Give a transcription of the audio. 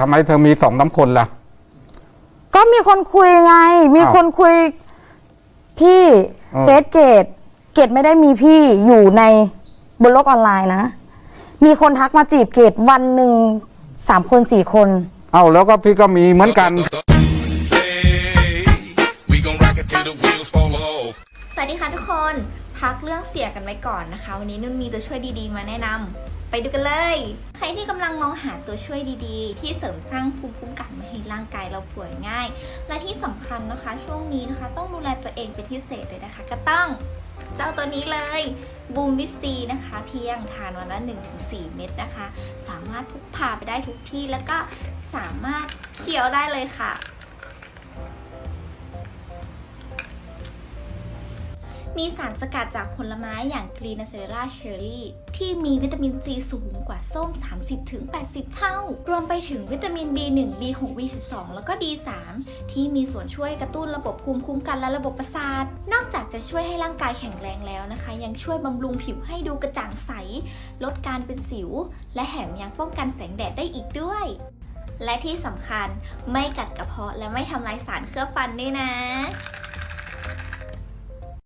ทำไมเธอมีสองน้ำคนล่ะ ก็มีคนคุยไง มีอ้าวคนคุย พี่เออ เฟซเกต เกตไม่ได้มีพี่อยู่ในบนโลกออนไลน์นะ มีคนทักมาจีบเกตวันหนึ่งสามคนสี่คน เอ้าแล้วก็พี่ก็มีเหมือนกัน Hey, we gon' rock it till the wheels fall off. สวัสดีค่ะทุกคน พักเรื่องเสียกันไว้ก่อนนะคะ วันนี้นุ่นมีตัวช่วยดีๆ มาแนะนำ ไปดูกันเลย ใครที่กำลังมองหาตัวช่วยดีๆ ที่เสริมสร้างภูมิคุ้มกันม่ให้ร่างกายเราป่วยง่าย และที่สำคัญนะคะ ช่วงนี้นะคะ ต้องดูแลตัวเองเป็นพิเศษเลยนะคะ ก็ต้องเจ้าตัวนี้เลยบูมวิซีนะคะ เพียงทานวันละ 1-4 เม็ดนะคะ สามารถพกพาไปได้ทุกที่แล้วก็สามารถเคี้ยวได้เลยค่ะ มีสารสกัดจากผลไม้อย่างกรีนเซเล่าเชอร์รี่ที่มีวิตามินซีสูงกว่าส้ม 30-80 เท่า รวมไปถึงวิตามิน B1 B6 B12 แล้วก็ D3 ที่มีส่วนช่วยกระตุ้นระบบภูมิคุ้มกันและระบบประสาท นอกจากจะช่วยให้ร่างกายแข็งแรงแล้วนะคะ ยังช่วยบำรุงผิวให้ดูกระจ่างใส ลดการเป็นสิว และแถมยังป้องกันแสงแดดได้อีกด้วย และที่สำคัญไม่กัดกระเพาะและไม่ทำลายสารเคลือบฟันด้วยนะ